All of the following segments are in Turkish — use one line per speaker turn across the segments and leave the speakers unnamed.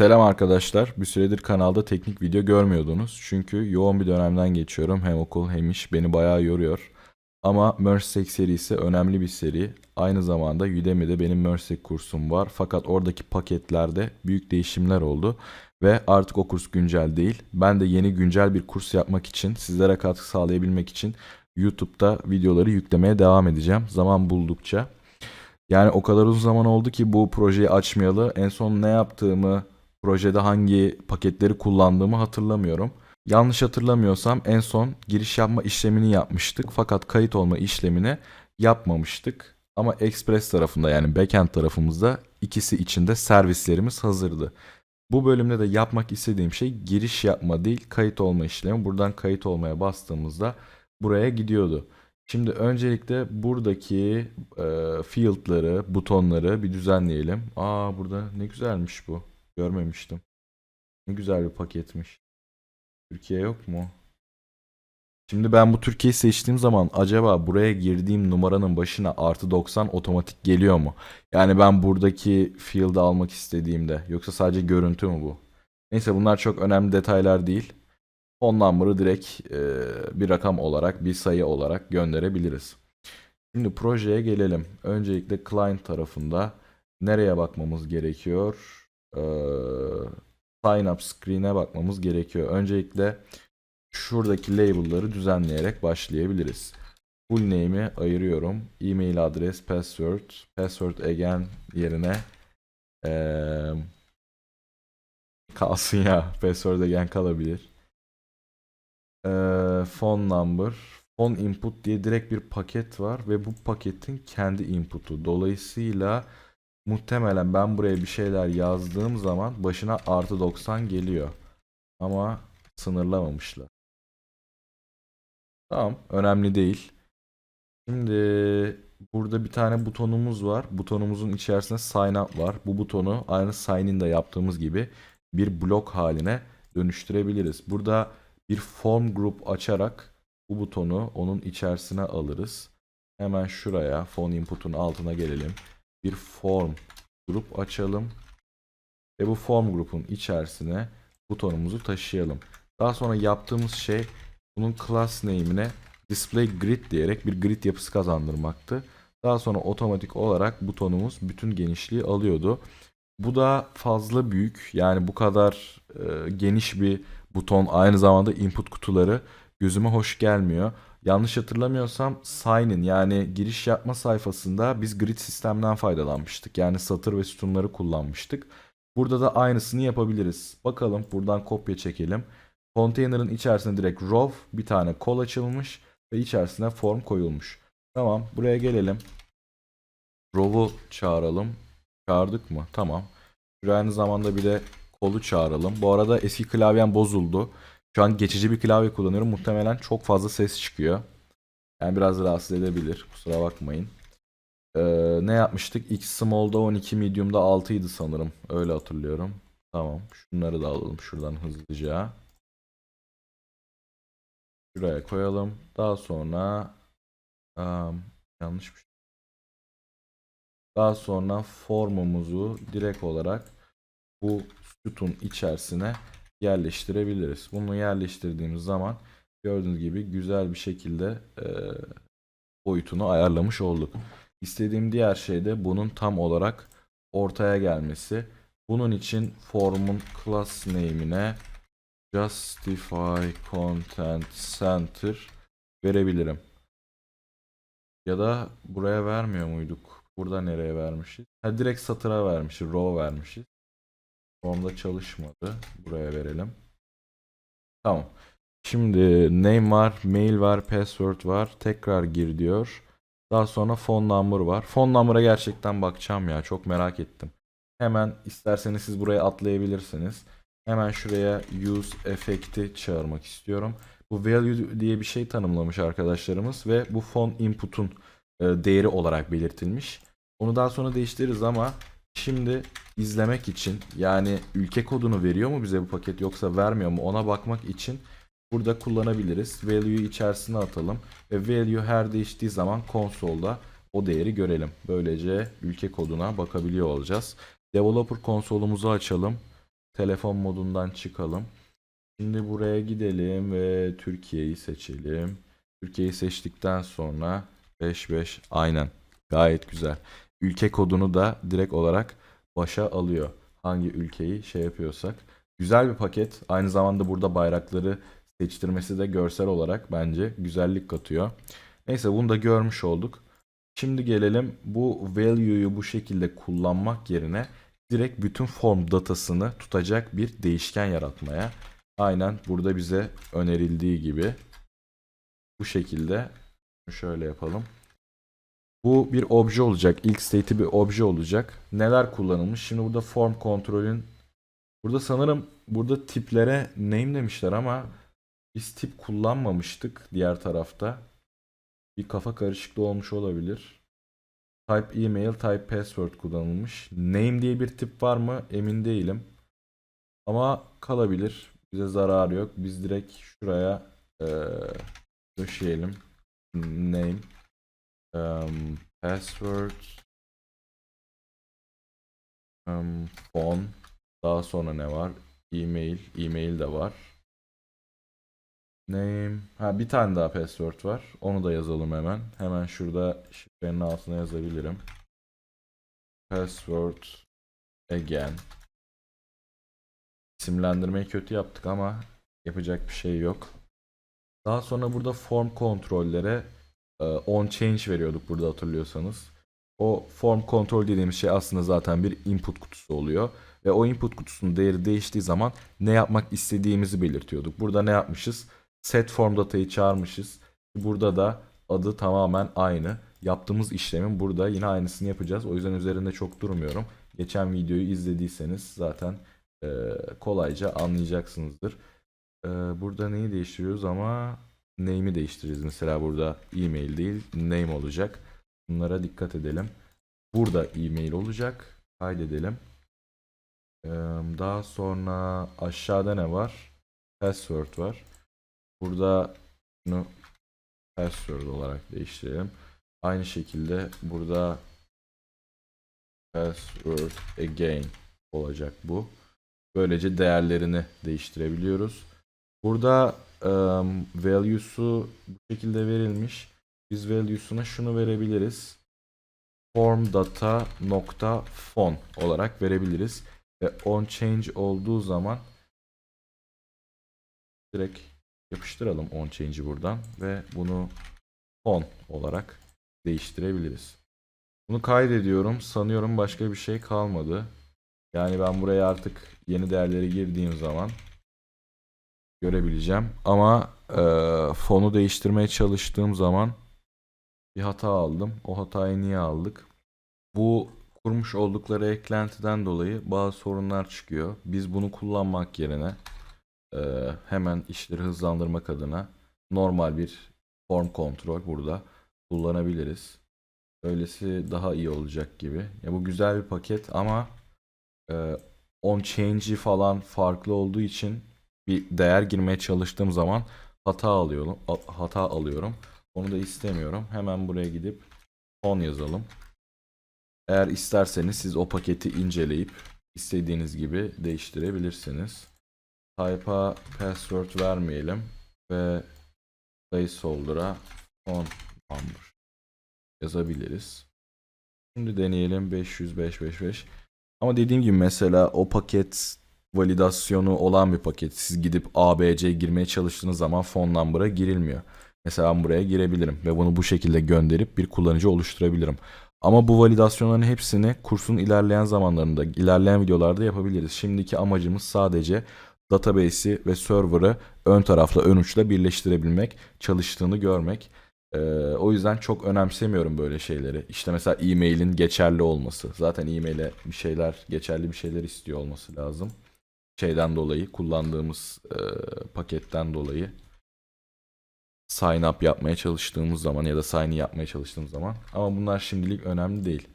Selam arkadaşlar. Bir süredir kanalda teknik video görmüyordunuz. Çünkü yoğun bir dönemden geçiyorum. Hem okul hem iş beni bayağı yoruyor. Ama Merseysec serisi önemli bir seri. Aynı zamanda Udemy'de benim Merseysec kursum var. Fakat oradaki paketlerde büyük değişimler oldu. Ve artık o kurs güncel değil. Ben de yeni güncel bir kurs yapmak için, sizlere katkı sağlayabilmek için YouTube'da videoları yüklemeye devam edeceğim. Zaman buldukça. Yani o kadar uzun zaman oldu ki bu projeyi açmayalı. En son ne yaptığımı, projede hangi paketleri kullandığımı hatırlamıyorum. Yanlış hatırlamıyorsam en son giriş yapma işlemini yapmıştık. Fakat kayıt olma işlemini yapmamıştık. Ama Express tarafında yani backend tarafımızda ikisi içinde servislerimiz hazırdı. Bu bölümde de yapmak istediğim şey giriş yapma değil kayıt olma işlemi. Buradan kayıt olmaya bastığımızda buraya gidiyordu. Şimdi öncelikle buradaki e, field'ları, butonları bir düzenleyelim. Aa burada ne güzelmiş bu. Görmemiştim. Ne güzel bir paketmiş. Türkiye yok mu? Şimdi ben bu Türkiye'yi seçtiğim zaman acaba buraya girdiğim numaranın başına artı 90 otomatik geliyor mu? Yani ben buradaki field'ı almak istediğimde yoksa sadece görüntü mü bu? Neyse bunlar çok önemli detaylar değil. Phone number'ı direkt e, bir rakam olarak, bir sayı olarak gönderebiliriz. Şimdi projeye gelelim. Öncelikle client tarafında nereye bakmamız gerekiyor? Ee, sign up screen'e bakmamız gerekiyor. Öncelikle şuradaki label'ları düzenleyerek başlayabiliriz. Full name'i ayırıyorum. E-mail adres, password, password again yerine ee, kalsın ya. Password again kalabilir. Ee, phone number, phone input diye direkt bir paket var ve bu paketin kendi input'u. Dolayısıyla muhtemelen ben buraya bir şeyler yazdığım zaman başına artı 90 geliyor. Ama sınırlamamışlar. Tamam, önemli değil. Şimdi burada bir tane butonumuz var. Butonumuzun içerisinde sign up var. Bu butonu aynı sign in'de yaptığımız gibi bir blok haline dönüştürebiliriz. Burada bir form group açarak bu butonu onun içerisine alırız. Hemen şuraya phone input'un altına gelelim. Bir form grup açalım. Ve bu form grup'un içerisine butonumuzu taşıyalım. Daha sonra yaptığımız şey bunun class name'ine display grid diyerek bir grid yapısı kazandırmaktı. Daha sonra otomatik olarak butonumuz bütün genişliği alıyordu. Bu da fazla büyük. Yani bu kadar e, geniş bir buton aynı zamanda input kutuları gözüme hoş gelmiyor. Yanlış hatırlamıyorsam sign in yani giriş yapma sayfasında biz grid sistemden faydalanmıştık. Yani satır ve sütunları kullanmıştık. Burada da aynısını yapabiliriz. Bakalım buradan kopya çekelim. Container'ın içerisine direkt row bir tane kol açılmış ve içerisine form koyulmuş. Tamam buraya gelelim. Row'u çağıralım. Çağırdık mı? Tamam. Aynı zamanda bir de kolu çağıralım. Bu arada eski klavyem bozuldu. Şu an geçici bir klavye kullanıyorum. Muhtemelen çok fazla ses çıkıyor. Yani biraz rahatsız edebilir. Kusura bakmayın. Ee, ne yapmıştık? X small'da 12, medium'da 6 idi sanırım. Öyle hatırlıyorum. Tamam. Şunları da alalım şuradan hızlıca. Şuraya koyalım. Daha sonra um, yanlış bir şey. Daha sonra formumuzu direkt olarak bu sütun içerisine yerleştirebiliriz. Bunu yerleştirdiğimiz zaman gördüğünüz gibi güzel bir şekilde e, boyutunu ayarlamış olduk. İstediğim diğer şey de bunun tam olarak ortaya gelmesi. Bunun için formun class name'ine justify content center verebilirim. Ya da buraya vermiyor muyduk? Burada nereye vermişiz? Ha direkt satıra vermişiz. Row vermişiz. Formda çalışmadı. Buraya verelim. Tamam. Şimdi name var, mail var, password var. Tekrar gir diyor. Daha sonra phone number var. Phone number'a gerçekten bakacağım ya. Çok merak ettim. Hemen isterseniz siz buraya atlayabilirsiniz. Hemen şuraya use effect'i çağırmak istiyorum. Bu value diye bir şey tanımlamış arkadaşlarımız ve bu phone input'un e, değeri olarak belirtilmiş. Onu daha sonra değiştiririz ama şimdi izlemek için yani ülke kodunu veriyor mu bize bu paket yoksa vermiyor mu ona bakmak için burada kullanabiliriz. Value'yu içerisine atalım ve value her değiştiği zaman konsolda o değeri görelim. Böylece ülke koduna bakabiliyor olacağız. Developer konsolumuzu açalım. telefon modundan çıkalım. Şimdi buraya gidelim ve Türkiye'yi seçelim. Türkiye'yi seçtikten sonra 55 aynen gayet güzel. Ülke kodunu da direkt olarak başa alıyor. Hangi ülkeyi şey yapıyorsak. Güzel bir paket. Aynı zamanda burada bayrakları seçtirmesi de görsel olarak bence güzellik katıyor. Neyse bunu da görmüş olduk. Şimdi gelelim bu value'yu bu şekilde kullanmak yerine direkt bütün form datasını tutacak bir değişken yaratmaya. Aynen burada bize önerildiği gibi bu şekilde şöyle yapalım. Bu bir obje olacak. İlk state'i bir obje olacak. Neler kullanılmış? Şimdi burada form kontrolün burada sanırım burada tiplere name demişler ama biz tip kullanmamıştık diğer tarafta. Bir kafa karışıklığı olmuş olabilir. Type email, type password kullanılmış. Name diye bir tip var mı emin değilim. Ama kalabilir. Bize zararı yok. Biz direkt şuraya eee döşeyelim. Name, um, password, um, phone. Daha sonra ne var? Email, email de var. Name. Ha bir tane daha password var. Onu da yazalım hemen. Hemen şurada şifrenin altına yazabilirim. Password again. İsimlendirmeyi kötü yaptık ama yapacak bir şey yok. Daha sonra burada form kontrollere on change veriyorduk burada hatırlıyorsanız. O form kontrol dediğimiz şey aslında zaten bir input kutusu oluyor. Ve o input kutusunun değeri değiştiği zaman ne yapmak istediğimizi belirtiyorduk. Burada ne yapmışız? Set form datayı çağırmışız. Burada da adı tamamen aynı. Yaptığımız işlemin burada yine aynısını yapacağız. O yüzden üzerinde çok durmuyorum. Geçen videoyu izlediyseniz zaten e, kolayca anlayacaksınızdır. E, burada neyi değiştiriyoruz ama name'i değiştireceğiz. Mesela burada e-mail değil name olacak. Bunlara dikkat edelim. Burada e-mail olacak. Kaydedelim. Daha sonra aşağıda ne var? Password var. Burada bunu password olarak değiştirelim. Aynı şekilde burada password again olacak bu. Böylece değerlerini değiştirebiliyoruz. Burada um, value'su bu şekilde verilmiş. Biz value'suna şunu verebiliriz. Form data nokta font olarak verebiliriz. Ve on change olduğu zaman direkt yapıştıralım on change'i buradan ve bunu font olarak değiştirebiliriz. Bunu kaydediyorum. Sanıyorum başka bir şey kalmadı. Yani ben buraya artık yeni değerleri girdiğim zaman görebileceğim. Ama e, fonu değiştirmeye çalıştığım zaman bir hata aldım. O hatayı niye aldık? Bu kurmuş oldukları eklentiden dolayı bazı sorunlar çıkıyor. Biz bunu kullanmak yerine e, hemen işleri hızlandırmak adına normal bir form kontrol burada kullanabiliriz. Öylesi daha iyi olacak gibi. Ya bu güzel bir paket ama e, on change'i falan farklı olduğu için bir değer girmeye çalıştığım zaman hata alıyorum. Hata alıyorum. Onu da istemiyorum. Hemen buraya gidip on yazalım. Eğer isterseniz siz o paketi inceleyip istediğiniz gibi değiştirebilirsiniz. Type'a password vermeyelim ve placeholder'a on number yazabiliriz. Şimdi deneyelim 500 555. Ama dediğim gibi mesela o paket validasyonu olan bir paket. Siz gidip ABC girmeye çalıştığınız zaman phone number'a girilmiyor. Mesela ben buraya girebilirim ve bunu bu şekilde gönderip bir kullanıcı oluşturabilirim. Ama bu validasyonların hepsini kursun ilerleyen zamanlarında, ilerleyen videolarda yapabiliriz. Şimdiki amacımız sadece database'i ve server'ı ön tarafla, ön uçla birleştirebilmek, çalıştığını görmek. Ee, o yüzden çok önemsemiyorum böyle şeyleri. İşte mesela e-mail'in geçerli olması. Zaten e-mail'e bir şeyler, geçerli bir şeyler istiyor olması lazım. Şeyden dolayı, kullandığımız e, paketten dolayı sign up yapmaya çalıştığımız zaman ya da sign yapmaya çalıştığımız zaman. Ama bunlar şimdilik önemli değil.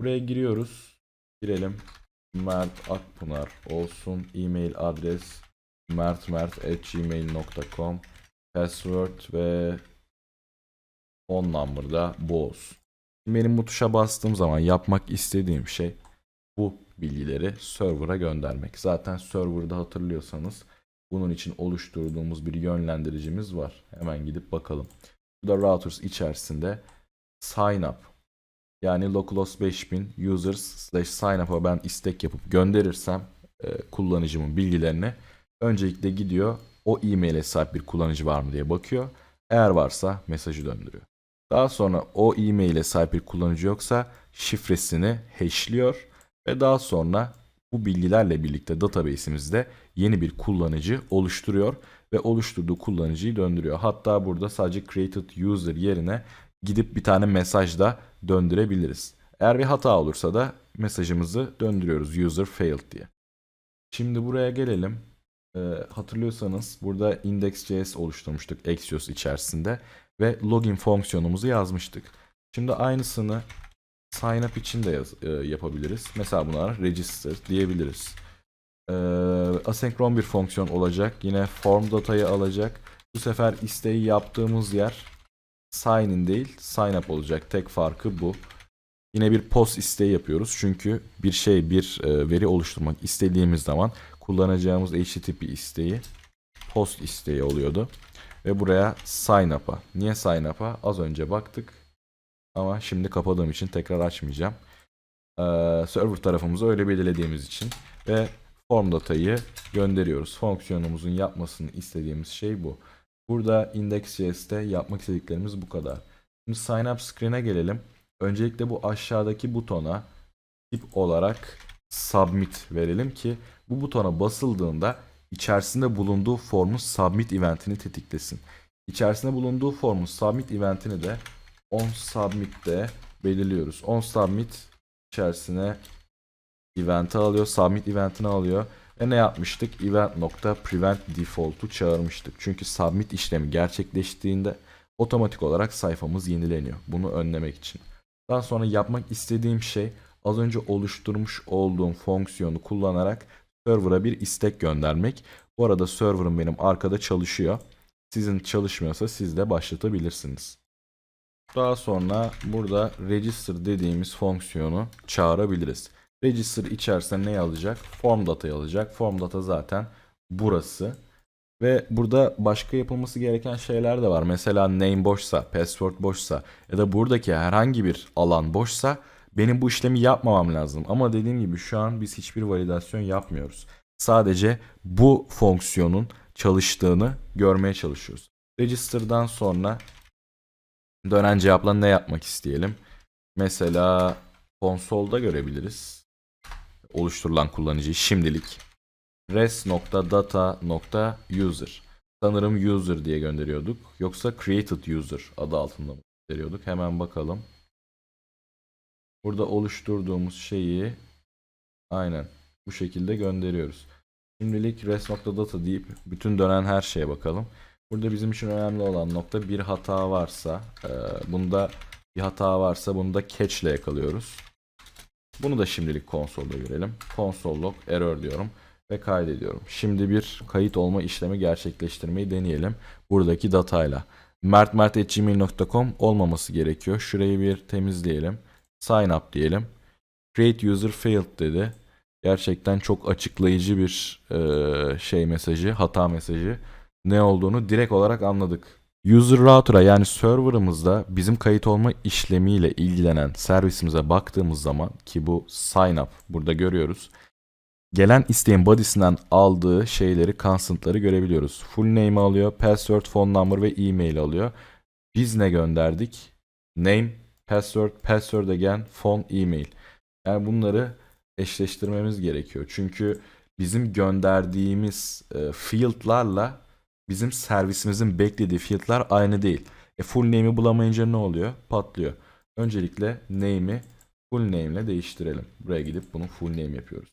Buraya giriyoruz. Girelim. Mert Akpınar olsun. E-mail adres mertmert.gmail.com Password ve phone number da bu olsun. Benim bu tuşa bastığım zaman yapmak istediğim şey bilgileri server'a göndermek. Zaten server'da hatırlıyorsanız bunun için oluşturduğumuz bir yönlendiricimiz var. Hemen gidip bakalım. Bu da routers içerisinde sign up yani localhost 5000 users slash sign up'a ben istek yapıp gönderirsem e, kullanıcımın bilgilerini öncelikle gidiyor o e-mail'e sahip bir kullanıcı var mı diye bakıyor. Eğer varsa mesajı döndürüyor. Daha sonra o e-mail'e sahip bir kullanıcı yoksa şifresini hashliyor ve daha sonra bu bilgilerle birlikte database'imizde yeni bir kullanıcı oluşturuyor ve oluşturduğu kullanıcıyı döndürüyor. Hatta burada sadece created user yerine gidip bir tane mesaj da döndürebiliriz. Eğer bir hata olursa da mesajımızı döndürüyoruz user failed diye. Şimdi buraya gelelim. Ee, hatırlıyorsanız burada index.js oluşturmuştuk Axios içerisinde ve login fonksiyonumuzu yazmıştık. Şimdi aynısını sign up için de yaz- e, yapabiliriz. Mesela buna register diyebiliriz. Ee, asenkron bir fonksiyon olacak. Yine form datayı alacak. Bu sefer isteği yaptığımız yer sign in değil sign up olacak. Tek farkı bu. Yine bir post isteği yapıyoruz. Çünkü bir şey, bir e, veri oluşturmak istediğimiz zaman kullanacağımız HTTP isteği post isteği oluyordu. Ve buraya sign up'a. Niye sign up'a? Az önce baktık. Ama şimdi kapadığım için tekrar açmayacağım. Ee, server tarafımızı öyle belirlediğimiz için. Ve form datayı gönderiyoruz. Fonksiyonumuzun yapmasını istediğimiz şey bu. Burada index.js'te yapmak istediklerimiz bu kadar. Şimdi sign up screen'e gelelim. Öncelikle bu aşağıdaki butona tip olarak submit verelim ki bu butona basıldığında içerisinde bulunduğu formun submit eventini tetiklesin. İçerisinde bulunduğu formun submit eventini de on submit'te belirliyoruz. On submit içerisine event'i alıyor, submit eventini alıyor. Ve ne yapmıştık? Event nokta prevent default'u çağırmıştık. Çünkü submit işlemi gerçekleştiğinde otomatik olarak sayfamız yenileniyor. Bunu önlemek için. Daha sonra yapmak istediğim şey az önce oluşturmuş olduğum fonksiyonu kullanarak server'a bir istek göndermek. Bu arada server'ım benim arkada çalışıyor. Sizin çalışmıyorsa siz de başlatabilirsiniz. Daha sonra burada register dediğimiz fonksiyonu çağırabiliriz. Register içerisinde ne alacak? Form datayı alacak. Form data zaten burası. Ve burada başka yapılması gereken şeyler de var. Mesela name boşsa, password boşsa ya da buradaki herhangi bir alan boşsa benim bu işlemi yapmamam lazım. Ama dediğim gibi şu an biz hiçbir validasyon yapmıyoruz. Sadece bu fonksiyonun çalıştığını görmeye çalışıyoruz. Register'dan sonra dönen cevapla ne yapmak isteyelim? Mesela konsolda görebiliriz. Oluşturulan kullanıcıyı şimdilik res.data.user Sanırım user diye gönderiyorduk. Yoksa created user adı altında mı gönderiyorduk? Hemen bakalım. Burada oluşturduğumuz şeyi aynen bu şekilde gönderiyoruz. Şimdilik res.data deyip bütün dönen her şeye bakalım. Burada bizim için önemli olan nokta bir hata varsa, e, bunda bir hata varsa bunu da catch ile yakalıyoruz. Bunu da şimdilik konsolda görelim. Console log error diyorum ve kaydediyorum. Şimdi bir kayıt olma işlemi gerçekleştirmeyi deneyelim. Buradaki datayla. mertmert.gmail.com olmaması gerekiyor. Şurayı bir temizleyelim. Sign up diyelim. Create user failed dedi. Gerçekten çok açıklayıcı bir e, şey mesajı, hata mesajı. Ne olduğunu direkt olarak anladık. User router'a yani server'ımızda bizim kayıt olma işlemiyle ilgilenen servisimize baktığımız zaman ki bu sign up burada görüyoruz. Gelen isteğin body'sinden aldığı şeyleri, constant'ları görebiliyoruz. Full name alıyor, password, phone number ve e-mail alıyor. Biz ne gönderdik? Name, password, password again, phone, e-mail. Yani bunları eşleştirmemiz gerekiyor. Çünkü bizim gönderdiğimiz e, field'larla bizim servisimizin beklediği fiyatlar aynı değil. E full name'i bulamayınca ne oluyor? Patlıyor. Öncelikle name'i full name ile değiştirelim. Buraya gidip bunu full name yapıyoruz.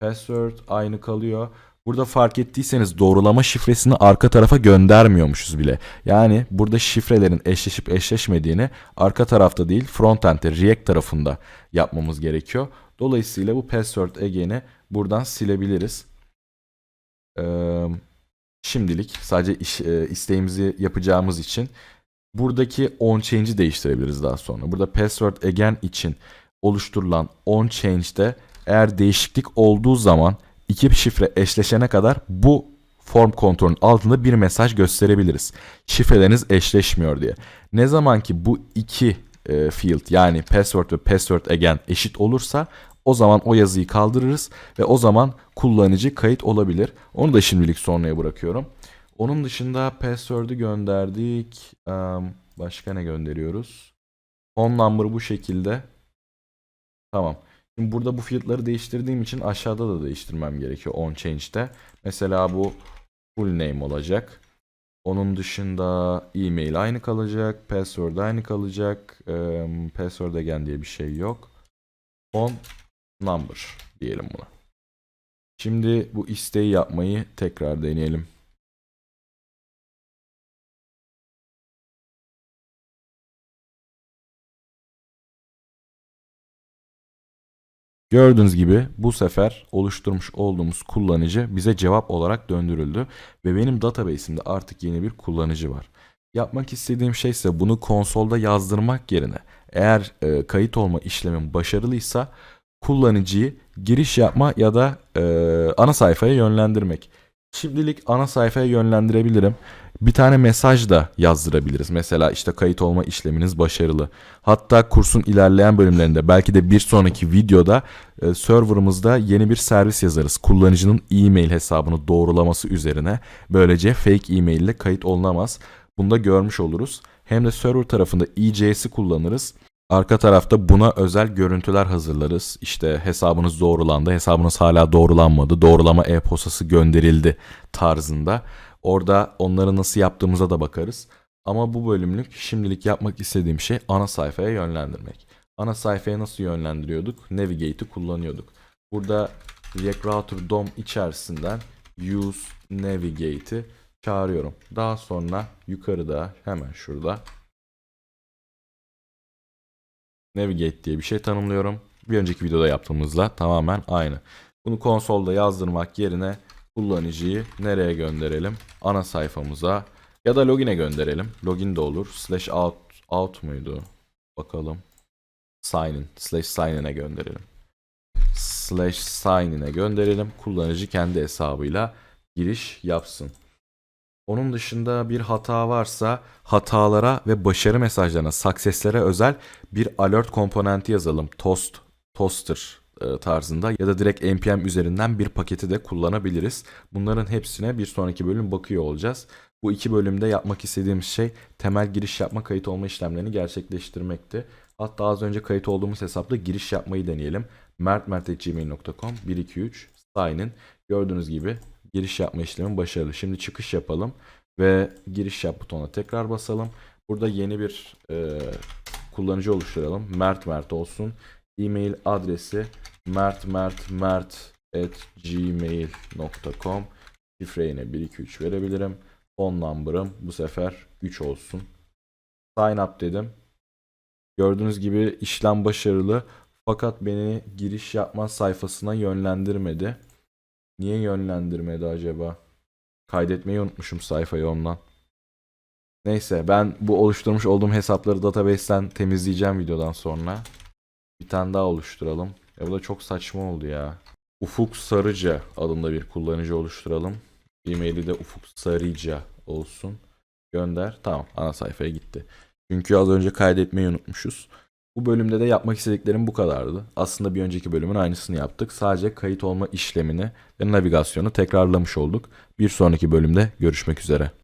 Password aynı kalıyor. Burada fark ettiyseniz doğrulama şifresini arka tarafa göndermiyormuşuz bile. Yani burada şifrelerin eşleşip eşleşmediğini arka tarafta değil frontend'de React tarafında yapmamız gerekiyor. Dolayısıyla bu password again'i buradan silebiliriz. Ee, şimdilik sadece iş, e, isteğimizi yapacağımız için buradaki on change'i değiştirebiliriz daha sonra. Burada password again için oluşturulan on change'de Eğer değişiklik olduğu zaman iki şifre eşleşene kadar bu form kontrolün altında bir mesaj gösterebiliriz. Şifreleriniz eşleşmiyor diye. Ne zaman ki bu iki e, field yani password ve password again eşit olursa o zaman o yazıyı kaldırırız ve o zaman kullanıcı kayıt olabilir. Onu da şimdilik sonraya bırakıyorum. Onun dışında password'ü gönderdik. Başka ne gönderiyoruz? Phone number bu şekilde. Tamam. Şimdi burada bu fiyatları değiştirdiğim için aşağıda da değiştirmem gerekiyor on change'de. Mesela bu full name olacak. Onun dışında e-mail aynı kalacak. Password aynı kalacak. password again diye bir şey yok. Phone number diyelim buna. Şimdi bu isteği yapmayı tekrar deneyelim. Gördüğünüz gibi bu sefer oluşturmuş olduğumuz kullanıcı bize cevap olarak döndürüldü ve benim database'imde artık yeni bir kullanıcı var. Yapmak istediğim şey ise bunu konsolda yazdırmak yerine eğer e, kayıt olma işlemim başarılıysa kullanıcıyı giriş yapma ya da e, ana sayfaya yönlendirmek. Şimdilik ana sayfaya yönlendirebilirim. Bir tane mesaj da yazdırabiliriz. Mesela işte kayıt olma işleminiz başarılı. Hatta kursun ilerleyen bölümlerinde belki de bir sonraki videoda e, serverımızda yeni bir servis yazarız. Kullanıcının e-mail hesabını doğrulaması üzerine. Böylece fake e-mail ile kayıt olunamaz. Bunu da görmüş oluruz. Hem de server tarafında EJS'i kullanırız. Arka tarafta buna özel görüntüler hazırlarız. İşte hesabınız doğrulandı, hesabınız hala doğrulanmadı, doğrulama e-postası gönderildi tarzında. Orada onları nasıl yaptığımıza da bakarız. Ama bu bölümlük şimdilik yapmak istediğim şey ana sayfaya yönlendirmek. Ana sayfaya nasıl yönlendiriyorduk? Navigate'i kullanıyorduk. Burada React Router DOM içerisinden use navigate'i çağırıyorum. Daha sonra yukarıda hemen şurada Navigate diye bir şey tanımlıyorum. Bir önceki videoda yaptığımızla tamamen aynı. Bunu konsolda yazdırmak yerine kullanıcıyı nereye gönderelim? Ana sayfamıza ya da login'e gönderelim. Login de olur. Slash out, out muydu? Bakalım. Sign in. Slash sign in'e gönderelim. Slash sign in'e gönderelim. Kullanıcı kendi hesabıyla giriş yapsın. Onun dışında bir hata varsa hatalara ve başarı mesajlarına, success'lere özel bir alert komponenti yazalım. Toast, toaster e, tarzında ya da direkt npm üzerinden bir paketi de kullanabiliriz. Bunların hepsine bir sonraki bölüm bakıyor olacağız. Bu iki bölümde yapmak istediğimiz şey temel giriş yapma kayıt olma işlemlerini gerçekleştirmekti. Hatta az önce kayıt olduğumuz hesapta giriş yapmayı deneyelim. mertmert.gmail.com 123 sign in. Gördüğünüz gibi giriş yapma işlemi başarılı. Şimdi çıkış yapalım ve giriş yap butonuna tekrar basalım. Burada yeni bir e, kullanıcı oluşturalım. Mert Mert olsun. E-mail adresi mertmertmert@gmail.com. Şifre yine 123 verebilirim. Phone number'ım bu sefer 3 olsun. Sign up dedim. Gördüğünüz gibi işlem başarılı. Fakat beni giriş yapma sayfasına yönlendirmedi. Niye yönlendirmedi acaba? Kaydetmeyi unutmuşum sayfayı ondan. Neyse ben bu oluşturmuş olduğum hesapları database'ten temizleyeceğim videodan sonra. Bir tane daha oluşturalım. Ya bu da çok saçma oldu ya. Ufuk Sarıca adında bir kullanıcı oluşturalım. E-maili de Ufuk Sarıca olsun. Gönder. Tamam ana sayfaya gitti. Çünkü az önce kaydetmeyi unutmuşuz. Bu bölümde de yapmak istediklerim bu kadardı. Aslında bir önceki bölümün aynısını yaptık. Sadece kayıt olma işlemini ve navigasyonu tekrarlamış olduk. Bir sonraki bölümde görüşmek üzere.